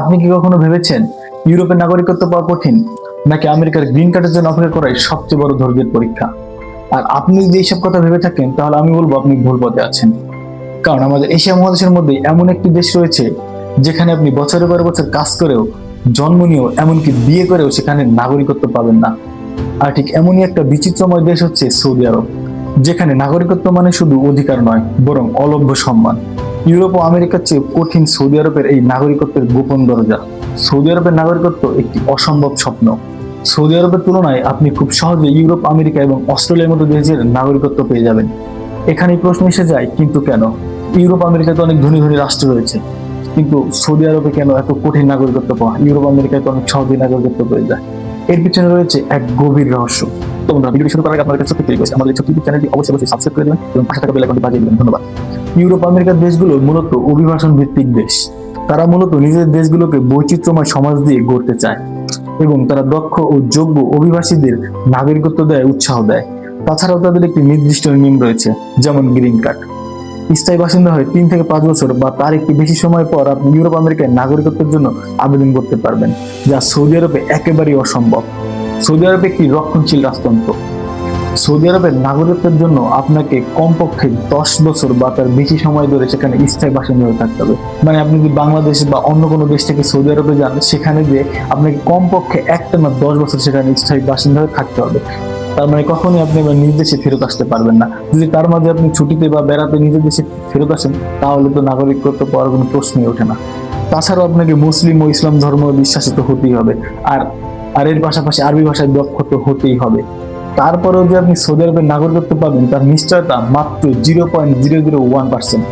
আপনি কি কখনো ভেবেছেন ইউরোপের নাগরিকত্ব পাওয়া কঠিন, নাকি আমেরিকার গ্রিন কার্ডের জন্য অপেক্ষা করাই সবচেয়ে বড় ধৈর্যের পরীক্ষা? আর আপনি যদি এইসব কথা ভেবে থাকেন, তাহলে আমি বলব আপনি ভুল পথে আছেন। কারণ আমাদের এশিয়া মহাদেশের মধ্যে এমন একটি দেশ রয়েছে, যেখানে আপনি বছরের পর বছর কাজ করেও, জন্ম নিয়েও, এমনকি বিয়ে করেও সেখানে নাগরিকত্ব পাবেন না। আর ঠিক এমনই একটা বিচিত্রময় দেশ হচ্ছে সৌদি আরব, যেখানে নাগরিকত্ব মানে শুধু অধিকার নয়, বরং অলভ্য সম্মান। ইউরোপ ও আমেরিকার চেয়ে কঠিন সৌদি আরবের এই নাগরিকত্বের গোপন দরজা। সৌদি আরবের নাগরিকত্ব একটি অসম্ভব স্বপ্ন। সৌদি আরবের তুলনায় আপনি খুব সহজে ইউরোপ, আমেরিকা এবং অস্ট্রেলিয়ার মতো দেশের নাগরিকত্ব পেয়ে যাবেন। এখানেই প্রশ্ন এসে যায়, কিন্তু কেন? ইউরোপ আমেরিকাতে অনেক ধনী ধনী রাষ্ট্র রয়েছে। কিন্তু সৌদি আরবে কেন এত কঠিন নাগরিকত্ব পাওয়া? ইউরোপ, আমেরিকায় তো অনেক সহজে নাগরিকত্ব পেয়ে যায়। এর পিছনে রয়েছে এক গভীর রহস্য। তো বন্ধুরা ভিডিও শুরু করার আগে আপনাদের কাছে রিকোয়েস্ট আমাদের ছোট্ট চ্যানেলটি অবশ্যই অবশ্যই সাবস্ক্রাইব করে দেবেন এবং পাশে থাকা বেল আইকনটি বাজিয়ে দেবেন। ধন্যবাদ। ইউরোপ আমেরিকার দেশগুলো মূলত অভিবাসন ভিত্তিক দেশ। তারা মূলত নিজের দেশগুলোকে বৈচিত্র্যময় সমাজ দিয়ে গড়তে চায় এবং তারা দক্ষ ও যোগ্য অভিবাসীদের নাগরিকত্ব দেয় উৎসাহ দেয়। তাছাড়াও তাদের একটি নির্দিষ্ট নিয়ম রয়েছে, যেমন গ্রিন কার্ড। স্থায়ী বাসিন্দা হয়ে তিন থেকে পাঁচ বছর বা তার একটি বেশি সময় পর আপনি ইউরোপ আমেরিকায় নাগরিকত্বের জন্য আবেদন করতে পারবেন, যা সৌদি আরবে একেবারেই অসম্ভব। সৌদি আরব একটি রক্ষণশীল রাজতন্ত্র। সৌদি আরবের নাগরিকত্বের জন্য আপনাকে কমপক্ষে দশ বছর বা তার বেশি সময় ধরে সেখানে স্থায়ী বাসিন্দা হয়ে থাকতে হবে। মানে আপনি যদি বাংলাদেশ বা অন্য কোনো দেশ থেকে সৌদি আরবে যান, সেখানে যে আপনাকে কমপক্ষে একটা না দশ বছর সেখানে স্থায়ী বাসিন্দা হয়ে থাকতে হবে। তার মানে কখনোই আপনি আবার নিজ দেশে ফেরত আসতে পারবেন না। যদি তার মাঝে আপনি ছুটিতে বা বেড়াতে নিজের দেশে ফেরত আসেন, তাহলে তো নাগরিকত্ব পাওয়ার কোনো প্রশ্নই ওঠে না। তাছাড়াও আপনাকে মুসলিম ও ইসলাম ধর্ম বিশ্বাসিত হতেই হবে। আর আর এর পাশাপাশি আরবি ভাষায় দক্ষ তো হতেই হবে। তারপরেও যে আপনি সৌদি আরবের নাগরিকত্ব পাবেন তার নিশ্চয়তা মাত্র zero point zero zero one percent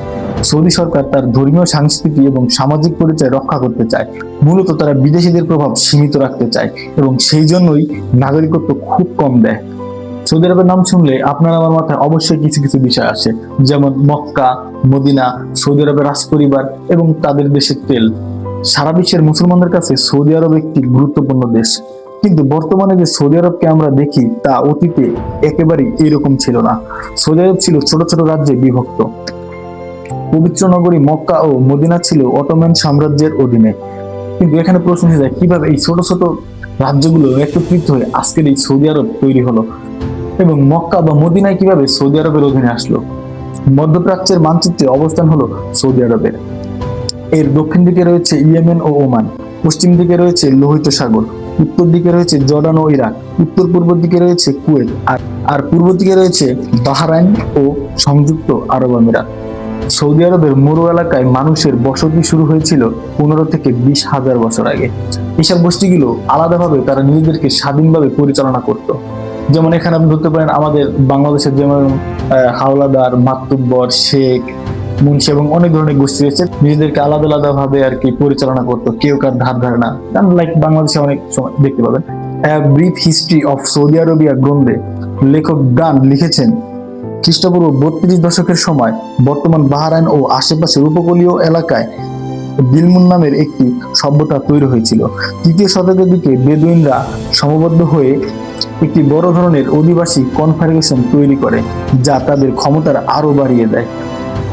Saudi সরকার তার ধর্মীয় সংস্কৃতি এবং সামাজিক পরিচয় রক্ষা করতে চায়। মূলত তারা বিদেশিদের প্রভাব সীমিত রাখতে চায় এবং সেই জন্যই নাগরিকত্ব খুব কম দেয়। সৌদি আরবের নাম শুনলে আপনার আমার মাথায় অবশ্যই কিছু কিছু বিষয় আসে। যেমন মক্কা, মদিনা, সৌদি আরবের রাজপরিবার এবং তাদের দেশের তেল। সারা বিশ্বের মুসলমানদের কাছে সৌদি আরব একটি গুরুত্বপূর্ণ দেশ। কিন্তু বর্তমানে যে সৌদি আরবকে আমরা দেখি, তা অতীতে একেবারেই এরকম ছিল না। সৌদি আরব ছিল ছোট ছোট রাজ্যে বিভক্ত। পবিত্র নগরী মক্কা ও মদিনা ছিল অটোম্যান সাম্রাজ্যের অধীনে। কিন্তু এখানে প্রশ্ন এসে যায়, কীভাবে এই ছোট ছোট রাজ্যগুলো একত্রিত হয়ে আজকের এই সৌদি আরব তৈরি হলো? এবং মক্কা বা মদিনায় কীভাবে সৌদি আরবের অধীনে আসলো? মধ্যপ্রাচ্যের মানচিত্রে অবস্থান হলো সৌদি আরবের। এর দক্ষিণ দিকে রয়েছে ইয়েমেন ও ওমান। পশ্চিম দিকে রয়েছে লোহিত সাগর। উত্তর দিকে রয়েছে জর্ডান ও ইরাক উত্তর পূর্ব দিকে রয়েছে কুয়েত আর আর পূর্ব দিকে রয়েছে বাহরাইন ও সংযুক্ত আরব আমিরাত। সৌদি আরবের মরু এলাকায় মানুষের বসতি শুরু হয়েছিল পনেরো থেকে বিশ হাজার বছর আগে। এসব গোষ্ঠীগুলো আলাদাভাবে তারা নিজেদেরকে স্বাধীনভাবে পরিচালনা করত। যেমন এখানে আপনি ধরতে পারেন আমাদের বাংলাদেশের যেমন হাওলাদার, মাতুব্বর, শেখ মুন্সি এবং অনেক ধরনের গোষ্ঠী রয়েছে। নিজেদেরকে আলাদা আলাদা ভাবে আর কি পরিচালনা করতো, কেউ কার ধার ধারে না। লাইক বাংলাদেশে অনেক সময় দেখতে পাবেন। Brief history of Saudi Arabia গ্রন্থে লেখক গান লিখেছেন, খ্রিস্টপূর্ব বত্রিশ দশকের সময় বর্তমান বাহরাইন ও আশেপাশের উপকূলীয় এলাকায় বিলমুন নামের একটি সভ্যতা তৈরি হয়েছিল। তৃতীয় শতকের দিকে বেদুইনরা সমবদ্ধ হয়ে একটি বড় ধরনের অধিবাসী কনফেডারেশন তৈরি করে, যা তাদের ক্ষমতার আরও বাড়িয়ে দেয়।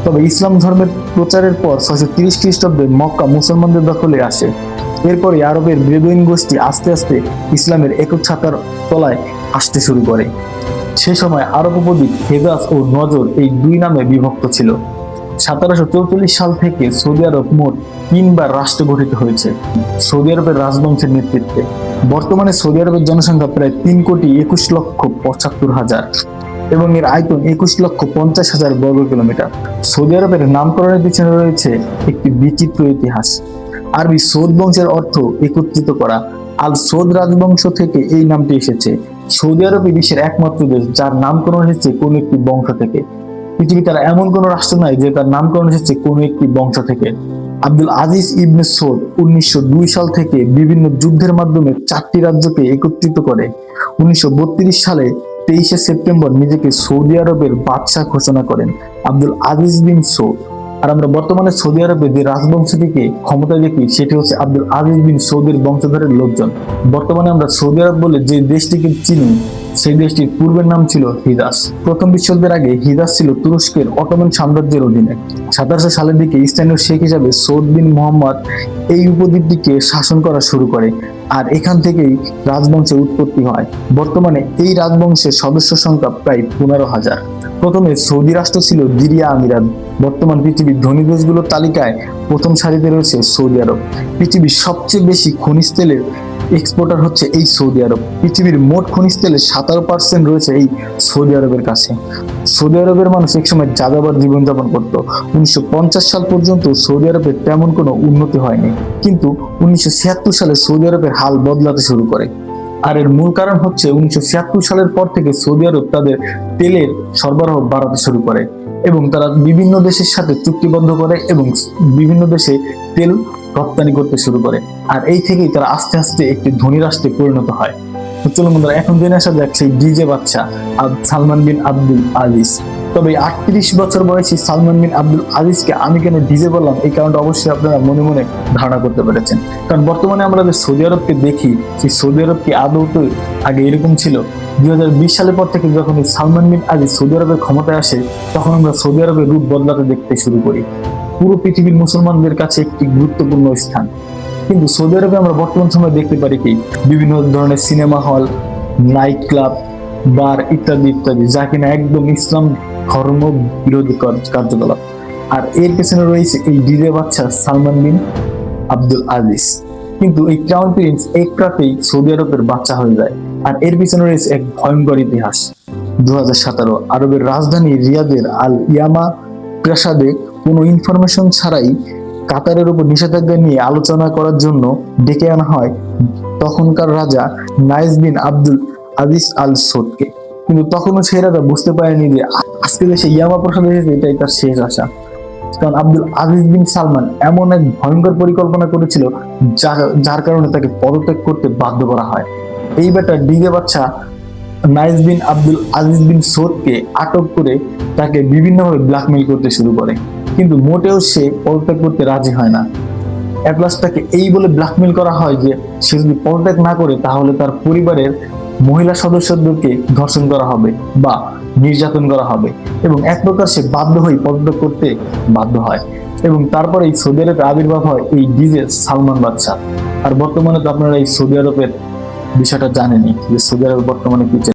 তবে ইসলাম ধর্মের প্রচারের পর ছয়শো তিরিশ খ্রিস্টাব্দে মক্কা মুসলমানদের দখলে আসে। এরপরে আরবের বেদুইন গোষ্ঠী আস্তে আস্তে ইসলামের একক ছাতার তলায় আসতে শুরু করে। সে সময় আরব উপদ্বীপ হেজাজ ও নজর এই দুই নামে বিভক্ত ছিল। সতেরোশো চৌচল্লিশ সাল থেকে সৌদি আরব মোট তিনবার রাষ্ট্র গঠিত হয়েছে সৌদি আরবের রাজবংশের নেতৃত্বে। বর্তমানে সৌদি আরবের জনসংখ্যা প্রায় তিন কোটি একুশ লক্ষ পঁচাত্তর হাজার। এবং এর আয়তন একুশ লক্ষ পঞ্চাশ হাজার বর্গ কিলোমিটার। সৌদি আরবের নামকরণের পিছনে রয়েছে একটি বিচিত্র ইতিহাস। আরবি সৌদ বংশের অর্থ একত্রিত করা। আল সৌদ রাজবংশ থেকে এই নামটি এসেছে। সৌদি আরবই বিশ্বের একমাত্র দেশ, যার নামকরণ এসেছে কোন একটি বংশ থেকে। পৃথিবী তারা এমন কোন রাষ্ট্র নাই যে তার নামকরণ এসেছে কোন একটি বংশ থেকে। আব্দুল আজিজ ইবনে সৌদ উনিশশো দুই সাল থেকে বিভিন্ন যুদ্ধের মাধ্যমে চারটি রাজ্যকে একত্রিত করে। উনিশশো বত্রিশ সালে তেইশে সেপ্টেম্বর নিজেকে সৌদি আরবের বাদশাহ ঘোষণা করেন আব্দুল আজিজ বিন সৌদ। আর আমরা বর্তমানে সৌদি আরবে যে রাজবংশটিকে ক্ষমতায় দেখি, সেটি হচ্ছে আব্দুল আজিজ বিন সৌদির বংশধরের লোকজন। বর্তমানে আমরা সৌদি আরব বলে যে দেশটিকে চিনি সেই দেশটির পূর্বের নাম ছিল হিদাস। প্রথম বিশ্বযুদ্ধের আগে হিদাস ছিল তুরস্কের অটোমান সাম্রাজ্যের অধীনে। সাতাশশো সালের দিকে স্থানীয় শেখ হিসাবে সৌদ বিন মোহাম্মদ এই উপদ্বীপটিকে শাসন করা শুরু করে আর এখান থেকেই রাজবংশের উৎপত্তি হয়। বর্তমানে এই রাজবংশের সদস্য সংখ্যা প্রায় পনেরো হাজার। প্রথমে সৌদি রাষ্ট্র ছিল দিরিয়া আমিরাত। বর্তমান পৃথিবীর ধনী দেশগুলোর তালিকায় প্রথম সারিতে রয়েছে সৌদি আরব। পৃথিবীর সবচেয়ে বেশি খনিজ তেলের এক্সপোর্টার হচ্ছে এই সৌদি আরব। পৃথিবীর মোট খনিজ তেলের সাতারো পার্সেন্ট রয়েছে এই সৌদি আরবের কাছে। সৌদি আরবের মানুষ একসময় যাযাবর জীবনযাপন করত। উনিশশো সাল পর্যন্ত সৌদি আরবে তেমন কোনো উন্নতি হয়নি। কিন্তু উনিশশো সালে সৌদি আরবের হাল বদলাতে শুরু করে। আর এর মূল কারণ হচ্ছে উনিশশো ছিয়াত্তর সালের পর থেকে সৌদি আরব তাদের তেলের সরবরাহ বাড়াতে শুরু করে এবং তারা বিভিন্ন দেশের সাথে চুক্তিবদ্ধ করে এবং বিভিন্ন দেশে তেল রপ্তানি করতে শুরু করে। আর এই থেকেই তারা আস্তে আস্তে একটি ধনী রাষ্ট্রে পরিণত হয়। চলুন বন্ধুরা, এখন আসা যাক সেই ডিজে বাচ্চা সালমান বিন আব্দুল আজিজ। তবে আটত্রিশ বছর বয়সী সালমান বিন আব্দুল আজিজকে আমি কেন ডিজে বললাম, এই কারণটা অবশ্যই আপনারা মনে মনে ধারণা করতে পেরেছেন। কারণ বর্তমানে আমরা যে সৌদি আরবকে দেখি, সেই সৌদি আরব কি আদৌ তো আগে এরকম ছিল? দুই হাজার বিশ সালের পর থেকে যখন সালমান বিন আজিজ সৌদি আরবের ক্ষমতায় আসে, তখন আমরা সৌদি আরবের রূপ বদলাতে দেখতে শুরু করি। পুরো পৃথিবীর মুসলমানদের কাছে একটি গুরুত্বপূর্ণ স্থান। কিন্তু সৌদি আরবে আমরা বর্তমান সময়ে দেখতে পারি কি, বিভিন্ন ধরনের সিনেমা হল, নাইট ক্লাব, বার ইত্যাদি ইত্যাদি, যা কিনা একদম ইসলাম ধর্ম বিরোধী কার্যকলাপ। আর এর পেছনে রয়েছে এই ডিজে বাচ্চা সালমান বিন আব্দুল আজিজ। কিন্তু এই ক্রাউন প্রিন্স এক রাতেই সৌদি আরবের বাচ্চা হয়ে যায়। আর এর পিছনে রয়েছে এক ভয়ঙ্কর ইতিহাস। দু হাজার সতেরো আরবের রাজধানী রিয়াদের আল ইয়ামা প্রাসাদে কোনো ইনফরমেশন ছাড়াই কাতারের উপর নিষেধাজ্ঞা নিয়ে আলোচনা করার জন্য ডেকে আনা হয় তখনকার রাজা নাইস বিন আব্দুল আজিজ আল সৌদকে। কিন্তু তখনও সেই রাজা বুঝতে পারেনি যে আজকে দেশে ইয়ামা প্রসাদে এসেছে, এটাই তার শেষ আশা। কারণ আব্দুল আজিজ বিন সালমান এমন এক ভয়ঙ্কর পরিকল্পনা করেছিল যার কারণে তাকে পদত্যাগ করতে বাধ্য করা হয়। এই বেটা ডিজে বাচ্চা নাইস বিন আব্দুল আজিজ বিন সৌদকে আটক করে তাকে বিভিন্নভাবে ব্ল্যাকমেইল করতে শুরু করে। কিন্তু মোটেও সে পদত্যাগ করতে রাজি হয় না অ্যাটলাস তাকে এই বলে ব্ল্যাকমেইল করা হয় যে, সে যদি পদত্যাগ না করে, তাহলে তার পরিবারের মহিলা সদস্যদেরকে ধর্ষণ করা হবে বা নির্যাতন করা হবে এবং এক প্রকার সে বাধ্য হয়ে পদত্যাগ করতে বাধ্য হয় এবং তারপরে এই সৌদি আরবের আবির্ভাব হয় এই ডিজে সালমান বাদশাহ আর বর্তমানে তো আপনারা এই সৌদি আরবের বিষয়টা জানেনই যে সৌদি আরব বর্তমানে কি।